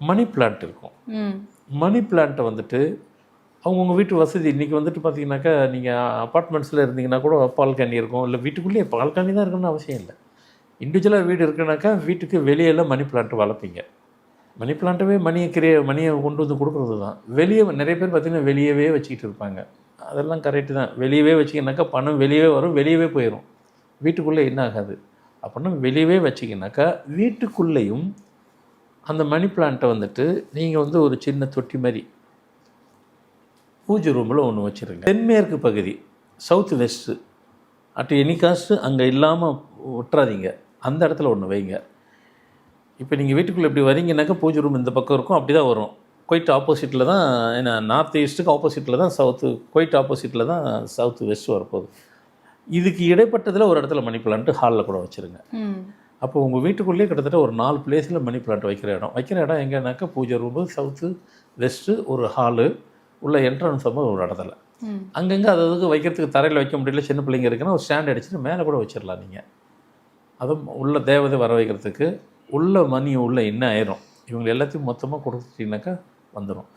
Money plant இருக்கும். மணி பிளான்ட்டை வந்துட்டு அவங்கவுங்க வீட்டு வசதி இன்றைக்கி வந்துட்டு பார்த்தீங்கன்னாக்கா நீங்கள் அப்பார்ட்மெண்ட்ஸில் இருந்தீங்கன்னா கூட பால்கனி இருக்கும். இல்லை வீட்டுக்குள்ளேயே பால்கனி தான் இருக்கணும்னு அவசியம் இல்லை. இண்டிவிஜுவலாக வீடு இருக்குனாக்கா வீட்டுக்கு வெளியெல்லாம் மணி பிளான்ட் வளர்ப்பீங்க. மணி பிளான்ட்டவே மணியை கிரியே மணியை கொண்டு வந்து கொடுக்குறது தான் வெளியே நிறைய பேர் பார்த்தீங்கன்னா வெளியவே வச்சுக்கிட்டு இருப்பாங்க. அதெல்லாம் கரெக்டு தான். வெளியவே வச்சிங்கனாக்கா பணம் வெளியவே வரும் வெளியவே போயிடும் வீட்டுக்குள்ளே என்ன ஆகாது அப்படின்னா வெளியவே வச்சிங்கனாக்கா வீட்டுக்குள்ளேயும் அந்த மணி பிளான்ட்டை வந்துட்டு நீங்கள் வந்து ஒரு சின்ன தொட்டி மாதிரி பூஜை ரூமில் ஒன்று வச்சுருங்க. தென்மேற்கு பகுதி south west at any cost அங்கே இல்லாமல் விட்டுறாதீங்க அந்த இடத்துல ஒன்று வைங்க. இப்போ நீங்கள் வீட்டுக்குள்ளே இப்படி வரீங்கன்னாக்கா பூஜை ரூம் இந்த பக்கம் இருக்கும் அப்படி தான் வரும். குவைட் ஆப்போசிட்டில் தான் ஏன்னா நார்த் ஈஸ்ட்டுக்கு ஆப்போசிட்டில் தான் சவுத்து குவைட் ஆப்போசிட்டில் தான் சவுத்து வெஸ்ட் வரப்போகுது. இதுக்கு இடைப்பட்டதில் ஒரு இடத்துல மணி பிளான்ட்டு ஹாலில் கூட வச்சுருங்க. அப்போ உங்கள் வீட்டுக்குள்ளேயே கிட்டத்தட்ட ஒரு நாலு பிளேஸில் மணி பிளான்ட் வைக்கிற இடம். வைக்கிற இடம் எங்கேனாக்கா பூஜை ரூமு சவுத்து வெஸ்ட்டு ஒரு ஹாலு உள்ள என்ட்ரன்ஸ் ஒரு இடத்துல. அங்கங்கே அது அதுக்கு வைக்கிறதுக்கு தரையில் வைக்க முடியல சின்ன பிள்ளைங்க இருக்குன்னா ஒரு ஸ்டாண்ட் அடிச்சுட்டு மேலே கூட வச்சிடலாம் நீங்கள் அதுவும் உள்ள தேவதை வர வைக்கிறதுக்கு உள்ள மணி உள்ள என்ன ஆயிரும்? இவங்க எல்லாத்தையும் மொத்தமாக கொடுத்துட்டீங்கன்னாக்கா வந்துடும்